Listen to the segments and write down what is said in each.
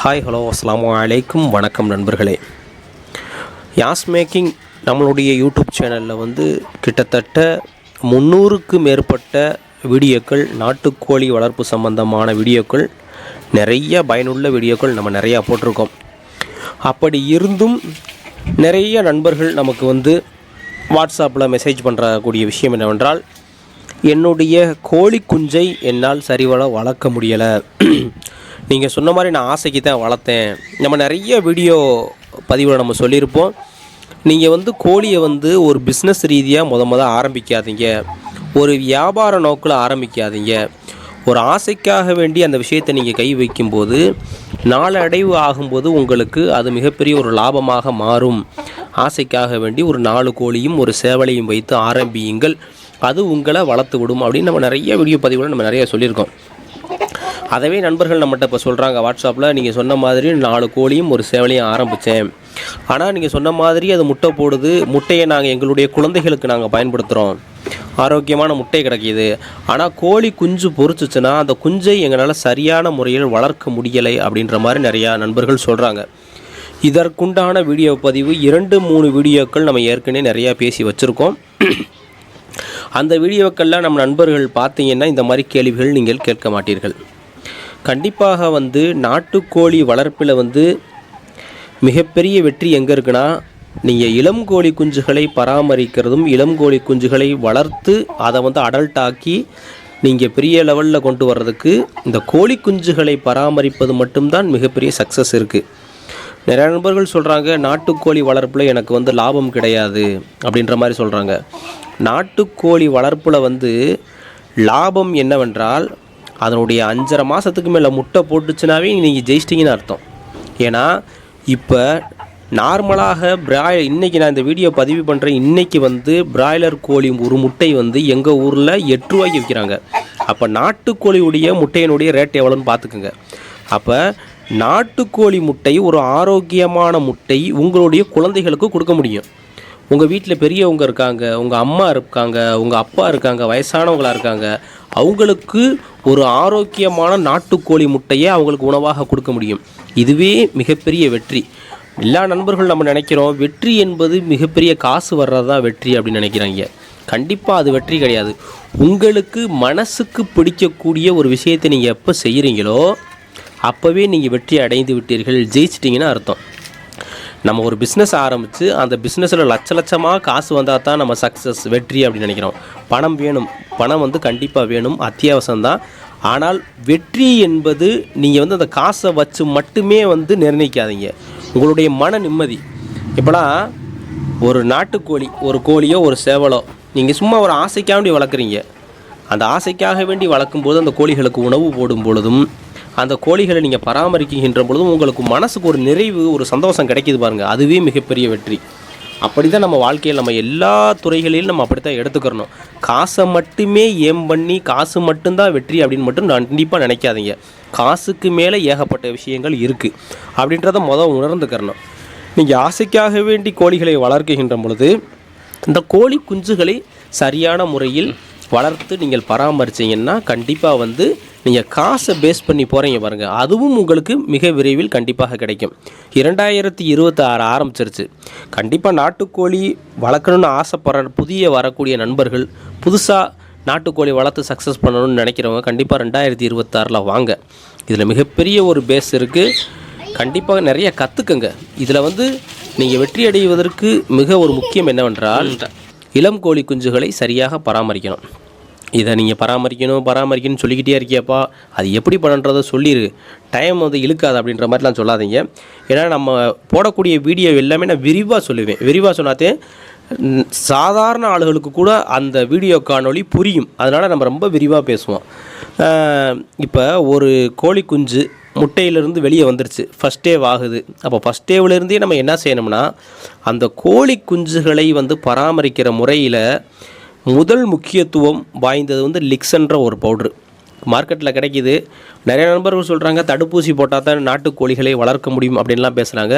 Hi hello அஸ்லாம் அலைக்கும் வணக்கம் நண்பர்களே. யாஸ் மேக்கிங் நம்மளுடைய யூடியூப் சேனலில் வந்து கிட்டத்தட்ட முந்நூறுக்கு மேற்பட்ட வீடியோக்கள் நாட்டுக்கோழி வளர்ப்பு சம்பந்தமான வீடியோக்கள் நிறைய பயனுள்ள வீடியோக்கள் நம்ம நிறையா போட்டிருக்கோம். அப்படி இருந்தும் நிறைய நண்பர்கள் நமக்கு வந்து வாட்ஸ்அப்பில் மெசேஜ் பண்ணுறக்கூடிய விஷயம் என்னவென்றால் என்னுடைய கோழி குஞ்சை என்னால் சரிவர வளர்க்க முடியலை. நீங்கள் சொன்ன மாதிரி நான் ஆசைக்கு தான் வளர்த்தேன். நம்ம நிறைய வீடியோ பதிவில் நம்ம சொல்லியிருப்போம். நீங்கள் வந்து கோழியை வந்து ஒரு பிஸ்னஸ் ரீதியாக முத முத ஆரம்பிக்காதீங்க. ஒரு வியாபார நோக்கில் ஆரம்பிக்காதீங்க. ஒரு ஆசைக்காக வேண்டி அந்த விஷயத்தை நீங்கள் கை வைக்கும்போது நாளடைவு ஆகும்போது உங்களுக்கு அது மிகப்பெரிய ஒரு லாபமாக மாறும். ஆசைக்காக வேண்டி ஒரு நாலு கோழியும் ஒரு சேவலையும் வைத்து ஆரம்பியுங்கள். அது உங்களை வளர்த்து விடும் அப்படின்னு நம்ம நிறைய வீடியோ பதிவுகளை நம்ம நிறைய சொல்லியிருக்கோம். அதவே நண்பர்கள் நம்மகிட்ட இப்போ சொல்கிறாங்க வாட்ஸ்அப்பில் நீங்கள் சொன்ன மாதிரி நாலு கோழியும் ஒரு சேவலையும் ஆரம்பித்தேன் ஆனால் நீங்கள் சொன்ன மாதிரி அது முட்டை போடுது முட்டையை நாங்கள் எங்களுடைய குழந்தைகளுக்கு நாங்கள் பயன்படுத்துகிறோம் ஆரோக்கியமான முட்டை கிடைக்கிது. ஆனால் கோழி குஞ்சு பொறிச்சிச்சுன்னா அந்த குஞ்சை எங்களால் சரியான முறையில் வளர்க்க முடியலை அப்படின்ற மாதிரி நிறையா நண்பர்கள் சொல்கிறாங்க இதற்குண்டான வீடியோ பதிவு இரண்டு மூணு வீடியோக்கள் நம்ம ஏற்கனவே நிறையா பேசி வச்சுருக்கோம். அந்த வீடியோக்கள்லாம் நம்ம நண்பர்கள் பார்த்தீங்கன்னா இந்த மாதிரி கேள்விகள் நீங்கள் கேட்க மாட்டீர்கள். கண்டிப்பாக வந்து நாட்டுக்கோழி வளர்ப்பில் வந்து மிகப்பெரிய வெற்றி எங்கே இருக்குன்னா நீங்கள் இளம் கோழி குஞ்சுகளை பராமரிக்கிறதும் இளம் கோழி குஞ்சுகளை வளர்த்து அதை வந்து அடல்ட் ஆக்கி நீங்கள் பெரிய லெவலில் கொண்டு வர்றதுக்கு இந்த கோழி குஞ்சுகளை பராமரிப்பது மட்டும்தான் மிகப்பெரிய சக்ஸஸ் இருக்குது நிறைய நண்பர்கள் சொல்கிறாங்க நாட்டுக்கோழி வளர்ப்பில் எனக்கு வந்து லாபம் கிடையாது அப்படின்ற மாதிரி சொல்கிறாங்க நாட்டுக்கோழி வளர்ப்பில் வந்து லாபம் என்னவென்றால் அதனுடைய அஞ்சரை மாதத்துக்கு மேலே முட்டை போட்டுச்சுனாவே நீங்கள் ஜெயிச்சிட்டிங்கன்னு அர்த்தம். ஏன்னா இப்போ நார்மலாக பிராய் இன்றைக்கி நான் இந்த வீடியோ பதிவு பண்ணுறேன் இன்றைக்கி வந்து பிராய்லர் கோழி ஒரு முட்டை வந்து எங்கள் ஊரில் எட்டு ரூபாய்க்கு விற்கிறாங்க அப்போ நாட்டுக்கோழியுடைய முட்டையினுடைய ரேட் எவ்வளோன்னு பார்த்துக்குங்க அப்போ நாட்டுக்கோழி முட்டை ஒரு ஆரோக்கியமான முட்டை உங்களுடைய குழந்தைகளுக்கு கொடுக்க முடியும். உங்கள் வீட்டில் பெரியவங்க இருக்காங்க உங்கள் அம்மா இருக்காங்க உங்கள் அப்பா இருக்காங்க வயசானவங்களாக இருக்காங்க அவங்களுக்கு ஒரு ஆரோக்கியமான நாட்டுக்கோழி முட்டையை அவங்களுக்கு உணவாக கொடுக்க முடியும். இதுவே மிகப்பெரிய வெற்றி. எல்லா நண்பர்கள் நம்ம நினைக்கிறோம் வெற்றி என்பது மிகப்பெரிய காசு வர்றது தான் வெற்றி அப்படின்னு நினைக்கிறாங்க. கண்டிப்பாக அது வெற்றி கிடையாது. உங்களுக்கு மனசுக்கு பிடிக்கக்கூடிய ஒரு விஷயத்தை நீங்கள் எப்போ செய்கிறீங்களோ அப்போவே நீங்கள் வெற்றி அடைந்து விட்டீர்கள். ஜெயிச்சிட்டிங்கன்னு அர்த்தம். நம்ம ஒரு பிஸ்னஸ் ஆரம்பித்து அந்த பிஸ்னஸில் லட்ச லட்சமாக காசு வந்தால் தான் நம்ம சக்ஸஸ் வெற்றி அப்படின்னு நினைக்கிறோம். பணம் வேணும். பணம் வந்து கண்டிப்பாக வேணும். அத்தியாவசியம்தான் ஆனால் வெற்றி என்பது நீங்கள் வந்து அந்த காசை வச்சு மட்டுமே வந்து நிர்ணயிக்காதீங்க. உங்களுடைய மன நிம்மதி. இப்போலாம் ஒரு நாட்டுக்கோழி ஒரு கோழியோ ஒரு சேவலோ நீங்கள் சும்மா ஒரு ஆசைக்காக வேண்டி வளர்க்குறீங்க. அந்த ஆசைக்காக வேண்டி வளர்க்கும்போது அந்த கோழிகளுக்கு உணவு போடும் பொழுதும் அந்த கோழிகளை நீங்கள் பராமரிக்கின்ற பொழுதும் உங்களுக்கு மனசுக்கு ஒரு நிறைவு ஒரு சந்தோஷம் கிடைக்கிது பாருங்கள் அதுவே மிகப்பெரிய வெற்றி. அப்படி தான் நம்ம வாழ்க்கையில் நம்ம எல்லா துறைகளிலும் நம்ம அப்படி தான் எடுத்துக்கிறணும். காசை மட்டுமே ஏம் பண்ணி காசு மட்டும்தான் வெற்றி அப்படின்னு மட்டும் நான் கண்டிப்பாக நினைக்காதீங்க. காசுக்கு மேலே ஏகப்பட்ட விஷயங்கள் இருக்குது அப்படின்றத மொதல் உணர்ந்துக்கிறணும். நீங்கள் ஆசைக்காக வேண்டி கோழிகளை வளர்க்குகின்ற பொழுது இந்த கோழி குஞ்சுகளை சரியான முறையில் வளர்த்து நீங்கள் பராமரிச்சீங்கன்னா கண்டிப்பாக வந்து நீங்கள் காசை பேஸ் பண்ணி போகிறீங்க பாருங்கள் அதுவும் உங்களுக்கு மிக விரைவில் கண்டிப்பாக கிடைக்கும். இரண்டாயிரத்தி இருபத்தி ஆறு ஆரம்பிச்சிருச்சு. கண்டிப்பாக நாட்டுக்கோழி வளர்க்கணும்னு ஆசைப்படுற புதிய வரக்கூடிய நண்பர்கள் புதுசாக நாட்டுக்கோழி வளர்த்து சக்ஸஸ் பண்ணணும்னு நினைக்கிறவங்க கண்டிப்பாக ரெண்டாயிரத்தி இருபத்தாறில் வாங்க. இதில் மிகப்பெரிய ஒரு பேஸ் இருக்குது கண்டிப்பாக நிறைய கற்றுக்குங்க இதில் வந்து நீங்கள் வெற்றி அடைவதற்கு மிக ஒரு முக்கியம் என்னவென்றால் இளம் கோழி குஞ்சுகளை சரியாக பராமரிக்கணும். இதை நீங்கள் பராமரிக்கணும் பராமரிக்கணும்னு சொல்லிக்கிட்டே இருக்கியப்பா. அது எப்படி பண்ணுறதை சொல்லிடு டைம் வந்து இழுக்காது அப்படின்ற மாதிரிலாம் சொல்லாதீங்க. ஏன்னா நம்ம போடக்கூடிய வீடியோ எல்லாமே நான் விரிவாக சொல்லுவேன். விரிவாக சொன்னாத்தே சாதாரண ஆளுகளுக்கு கூட அந்த வீடியோ காணொளி புரியும். அதனால் நம்ம ரொம்ப விரிவாக பேசுவோம். இப்போ ஒரு கோழி குஞ்சு முட்டையிலேருந்து வெளியே வந்துருச்சு. ஃபஸ்ட் டேவ் ஆகுது. அப்போ ஃபஸ்ட் டேவிலேருந்தே நம்ம என்ன செய்யணும்னா அந்த கோழி குஞ்சுகளை வந்து பராமரிக்கிற முறையில் முதல் முக்கியத்துவம் வாய்ந்தது வந்து லிக்ஸன்ற ஒரு பவுட்ரு. மார்க்கெட்டில் கிடைக்கிது. நிறைய நண்பர்கள் சொல்கிறாங்க தடுப்பூசி போட்டால் தான் நாட்டுக்கோழிகளை வளர்க்க முடியும் அப்படின்லாம் பேசுகிறாங்க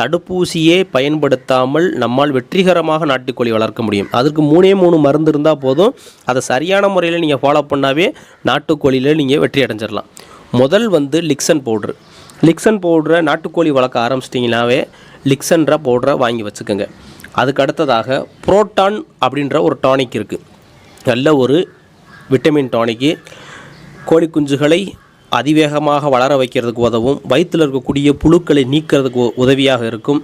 தடுப்பூசியே பயன்படுத்தாமல் நம்மால் வெற்றிகரமாக நாட்டுக்கோழி வளர்க்க முடியும். அதுக்கு மூணே மூணு மருந்து இருந்தால் போதும். அதை சரியான முறையில் நீங்கள் ஃபாலோ பண்ணாவே நாட்டுக்கோழியில் நீங்கள் வெற்றி அடைஞ்சிடலாம் முதல் வந்து லிக்சன் பவுட்ரு. லிக்சன் பவுடரை நாட்டுக்கோழி வளர்க்க ஆரம்பிச்சிட்டிங்கனாவே லிக்சன்ற பவுடரை வாங்கி வச்சுக்கோங்க. அதுக்கு அடுத்ததாக புரோட்டான் அப்படின்ற ஒரு டானிக் இருக்குது நல்ல ஒரு விட்டமின் டானிக்கு கோழி குஞ்சுகளை அதிவேகமாக வளர வைக்கிறதுக்கு உதவும். வயிற்றில் இருக்கக்கூடிய புழுக்களை நீக்கிறதுக்கு உதவியாக இருக்கும்.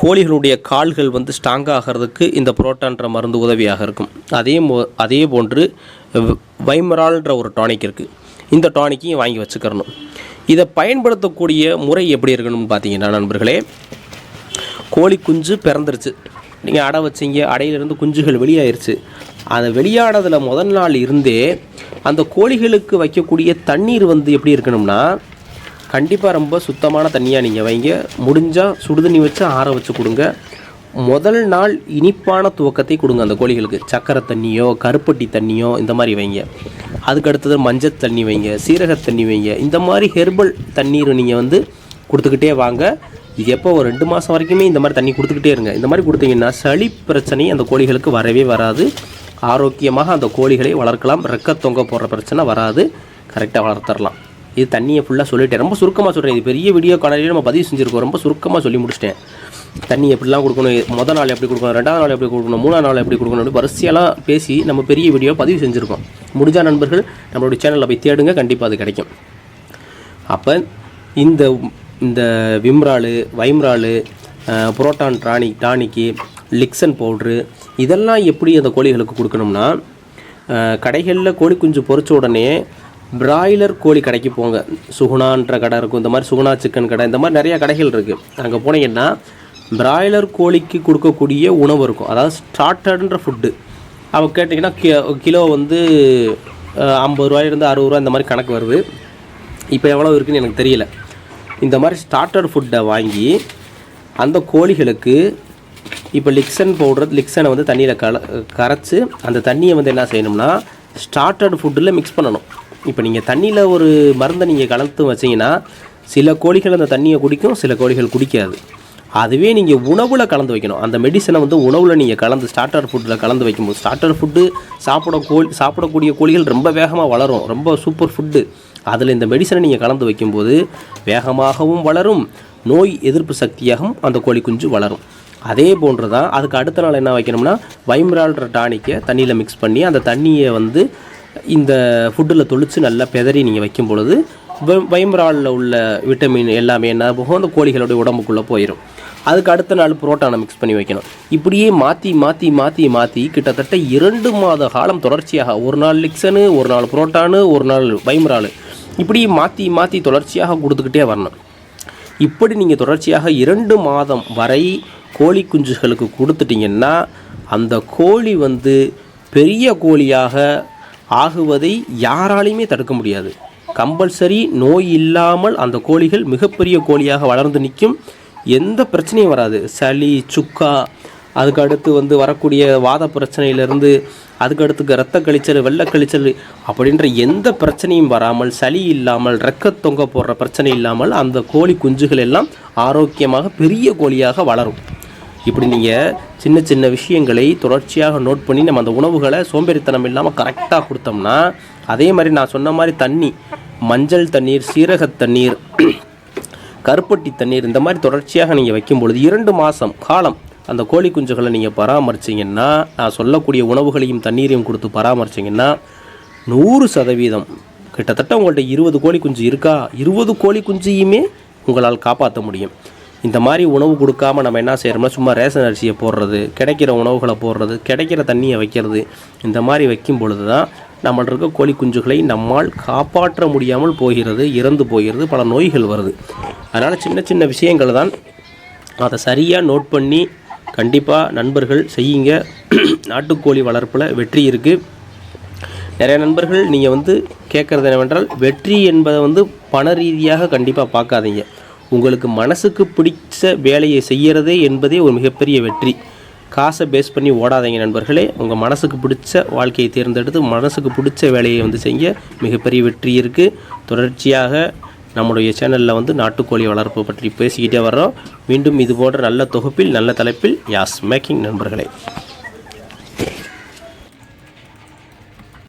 கோழிகளுடைய கால்கள் வந்து ஸ்ட்ராங் ஆகிறதுக்கு இந்த புரோட்டான்ற மருந்து உதவியாக இருக்கும். அதே அதே போன்று வைமரால்ன்ற ஒரு டானிக் இருக்குது இந்த டானிக்கையும் வாங்கி வச்சுக்கிறணும். இதை பயன்படுத்தக்கூடிய முறை எப்படி இருக்கணும்னு பார்த்தீங்கன்னா நண்பர்களே கோழி குஞ்சு பிறந்துருச்சு. நீங்கள் அடை வச்சீங்க அடையிலிருந்து குஞ்சுகள் வெளியாயிருச்சு. அதை வெளியானதில் முதல் நாள் இருந்தே அந்த கோழிகளுக்கு வைக்கக்கூடிய தண்ணீர் வந்து எப்படி இருக்கணும்னா கண்டிப்பாக ரொம்ப சுத்தமான தண்ணியாக நீங்கள் வைங்க. முடிஞ்சால் சுடுதண்ணி வச்சு ஆற வச்சு கொடுங்க. முதல் நாள் இனிப்பான துவக்கத்தை கொடுங்க அந்த கோழிகளுக்கு. சக்கரை தண்ணியோ கருப்பட்டி தண்ணியோ இந்த மாதிரி வைங்க. அதுக்கு அடுத்தது மஞ்சள் தண்ணி வைங்க சீரக தண்ணி வைங்க. இந்த மாதிரி ஹெர்பல் தண்ணீர் நீங்கள் வந்து கொடுத்துக்கிட்டே வாங்க. இது எப்போ ஒரு ரெண்டு மாதம் வரைக்குமே இந்த மாதிரி தண்ணி கொடுத்துக்கிட்டே இருங்க. இந்த மாதிரி கொடுத்தீங்கன்னா சளி பிரச்சனை அந்த கோழிகளுக்கு வரவே வராது. ஆரோக்கியமாக அந்த கோழிகளை வளர்க்கலாம். ரெக்க தொங்க போடுற பிரச்சனை வராது. கரெக்டாக வளர்த்துடலாம் இது தண்ணியை ஃபுல்லாக சொல்லிட்டேன். ரொம்ப சுருக்கமாக சொல்கிறேன் இது பெரிய வீடியோ காணொலியில் நம்ம பதிவு செஞ்சுருக்கோம். ரொம்ப சுருக்கமாக சொல்லி முடிச்சிட்டேன். தண்ணி எப்படிலாம் கொடுக்கணும்? மொதல் நாள் எப்படி கொடுக்கணும்? ரெண்டாவது நாள் எப்படி கொடுக்கணும்? மூணாவது நாள் எப்படி கொடுக்கணும் அப்படி வரிசையெல்லாம் பேசி நம்ம பெரிய வீடியோ பதிவு செஞ்சுருக்கோம். முடிஞ்ச நண்பர்கள் நம்மளுடைய சேனலில் போய் தேடுங்க. கண்டிப்பாக அது கிடைக்கும். அப்போ இந்த இந்த விம்ராலு வைம்ராலு புரோட்டான் டானி டானிக்கு லிக்சன் பவுட்ரு இதெல்லாம் எப்படி அந்த கோழிகளுக்கு கொடுக்கணும்னா கடைகளில் கோழி குஞ்சு பொறிச்ச உடனே பிராய்லர் கோழி கடைக்கு போங்க. சுகுணான்ற கடை இருக்கும். இந்த மாதிரி சுகுணா சிக்கன் கடை இந்த மாதிரி நிறையா கடைகள் இருக்குது அங்கே போனீங்கன்னா பிராய்லர் கோழிக்கு கொடுக்கக்கூடிய உணவு இருக்கும். அதாவது ஸ்டார்டர்ன்ற ஃபுட்டு அவ கேட்டிங்கன்னா கி கிலோ வந்து ஐம்பது ரூபாயிலிருந்து அறுபது ரூபா இந்த மாதிரி கணக்கு வருது. இப்போ எவ்வளோ இருக்குன்னு எனக்கு தெரியல. இந்த மாதிரி ஸ்டார்டர் ஃபுட்டை வாங்கி அந்த கோழிகளுக்கு இப்போ லிக்சன் பவுடர் லிக்சனை வந்து தண்ணியில் கல கரைச்சி அந்த தண்ணியை வந்து என்ன செய்யணும்னா ஸ்டார்டர் ஃபுட்டில் மிக்ஸ் பண்ணணும். இப்போ நீங்கள் தண்ணியில் ஒரு மருந்தை நீங்கள் கலந்து வச்சிங்கன்னா சில கோழிகள் அந்த தண்ணியை குடிக்கும் சில கோழிகள் குடிக்காது. அதுவே நீங்கள் உணவில் கலந்து வைக்கணும். அந்த மெடிசனை வந்து உணவில் நீங்கள் கலந்து ஸ்டார்டர் ஃபுட்டில் கலந்து வைக்கும்போது ஸ்டார்டர் ஃபுட்டு சாப்பிட கோழி சாப்பிடக்கூடிய கோழிகள் ரொம்ப வேகமாக வளரும். ரொம்ப சூப்பர் ஃபுட்டு அதில் இந்த மெடிசனை நீங்கள் கலந்து வைக்கும்போது வேகமாகவும் வளரும். நோய் எதிர்ப்பு சக்தியாகவும் அந்த கோழி குஞ்சு வளரும். அதே போன்று தான் அதுக்கு அடுத்த நாள் என்ன வைக்கணும்னா வைம்ரால்ற டானிக்கை தண்ணியில் மிக்ஸ் பண்ணி அந்த தண்ணியை வந்து இந்த ஃபுட்டில் தொளித்து நல்லா பெதறி நீங்கள் வைக்கும் பொழுது வைம்ராலில் உள்ள விட்டமின் எல்லாமே என்ன போகும்? அந்த கோழிகளுடைய உடம்புக்குள்ளே போயிடும் அதுக்கு அடுத்த நாள் புரோட்டானை மிக்ஸ் பண்ணி வைக்கணும். இப்படியே மாற்றி மாற்றி மாற்றி மாற்றி கிட்டத்தட்ட இரண்டு மாத காலம் தொடர்ச்சியாக ஒரு நாள் லிக்சனு ஒரு நாள் புரோட்டானு ஒரு நாள் வைம்ராலு இப்படி மாற்றி மாற்றி தொடர்ச்சியாக கொடுத்துக்கிட்டே வரணும். இப்படி நீங்கள் தொடர்ச்சியாக இரண்டு மாதம் வரை கோழி குஞ்சுகளுக்கு கொடுத்துட்டீங்கன்னா அந்த கோழி வந்து பெரிய கோழியாக ஆகுவதை யாராலையுமே தடுக்க முடியாது. கம்பல்சரி நோய் இல்லாமல் அந்த கோழிகள் மிகப்பெரிய கோழியாக வளர்ந்து நிற்கும். எந்த பிரச்சனையும் வராது. சளி சுக்கா அதுக்கு அடுத்து வந்து வரக்கூடிய வாத பிரச்சனையிலேருந்து அதுக்கடுத்து ரத்த கழிச்சல் வெள்ளை கழிச்சல் அப்படின்ற எந்த பிரச்சனையும் வராமல் சளி இல்லாமல் ரெக்க தொங்க போடுற பிரச்சனை இல்லாமல் அந்த கோழி குஞ்சுகள் எல்லாம் ஆரோக்கியமாக பெரிய கோழியாக வளரும். இப்படி நீங்கள் சின்ன சின்ன விஷயங்களை தொடர்ச்சியாக நோட் பண்ணி நம்ம அந்த உணவுகளை சோம்பேறித்தனம் இல்லாமல் கரெக்டாக கொடுத்தோம்னா அதே மாதிரி நான் சொன்ன மாதிரி தண்ணி மஞ்சள் தண்ணீர் சீரகத் தண்ணீர் கருப்பட்டி தண்ணீர் இந்த மாதிரி தொடர்ச்சியாக நீங்கள் வைக்கும் பொழுது இரண்டு மாதம் காலம் அந்த கோழி குஞ்சுகளை நீங்கள் பராமரிச்சிங்கன்னா நான் சொல்லக்கூடிய உணவுகளையும் தண்ணீரையும் கொடுத்து பராமரிச்சிங்கன்னா நூறு சதவீதம் கிட்டத்தட்ட உங்கள்கிட்ட இருபது கோழி குஞ்சு இருக்கா? இருபது கோழி குஞ்சையுமே உங்களால் காப்பாற்ற முடியும். இந்த மாதிரி உணவு கொடுக்காம நம்ம என்ன செய்கிறோம்னா சும்மா ரேஷன் அரிசியை போடுறது கிடைக்கிற உணவுகளை போடுறது கிடைக்கிற தண்ணியை வைக்கிறது இந்த மாதிரி வைக்கும் பொழுது தான் நம்மள்ட்ட இருக்க கோழி குஞ்சுகளை நம்மால் காப்பாற்ற முடியாமல் போகிறது இறந்து போகிறது பல நோய்கள் வருது. அதனால் சின்ன சின்ன விஷயங்கள் தான் அதை சரியாக நோட் பண்ணி கண்டிப்பாக நண்பர்கள் செய்யுங்க. நாட்டுக்கோழி வளர்ப்பில் வெற்றி இருக்குது நிறைய நண்பர்கள் நீங்கள் வந்து கேட்குறது என்னவென்றால் வெற்றி என்பதை வந்து பண ரீதியாக கண்டிப்பாக பார்க்காதீங்க. உங்களுக்கு மனசுக்கு பிடிச்ச வேலையை செய்கிறதே என்பதே ஒரு மிகப்பெரிய வெற்றி. காசை பேஸ் பண்ணி ஓடாதீங்க நண்பர்களே. உங்கள் மனசுக்கு பிடிச்ச வாழ்க்கையை தேர்ந்தெடுத்து மனசுக்கு பிடிச்ச வேலையை வந்து செய்ய மிகப்பெரிய வெற்றி இருக்குது தொடர்ச்சியாக நம்முடைய சேனலில் வந்து நாட்டுக்கோழி வளர்ப்பு பற்றி பேசிக்கிட்டே வர்றோம். மீண்டும் இது போன்ற நல்ல தொகுப்பில் நல்ல தலைப்பில் யாஸ் மேக்கிங் நண்பர்களே.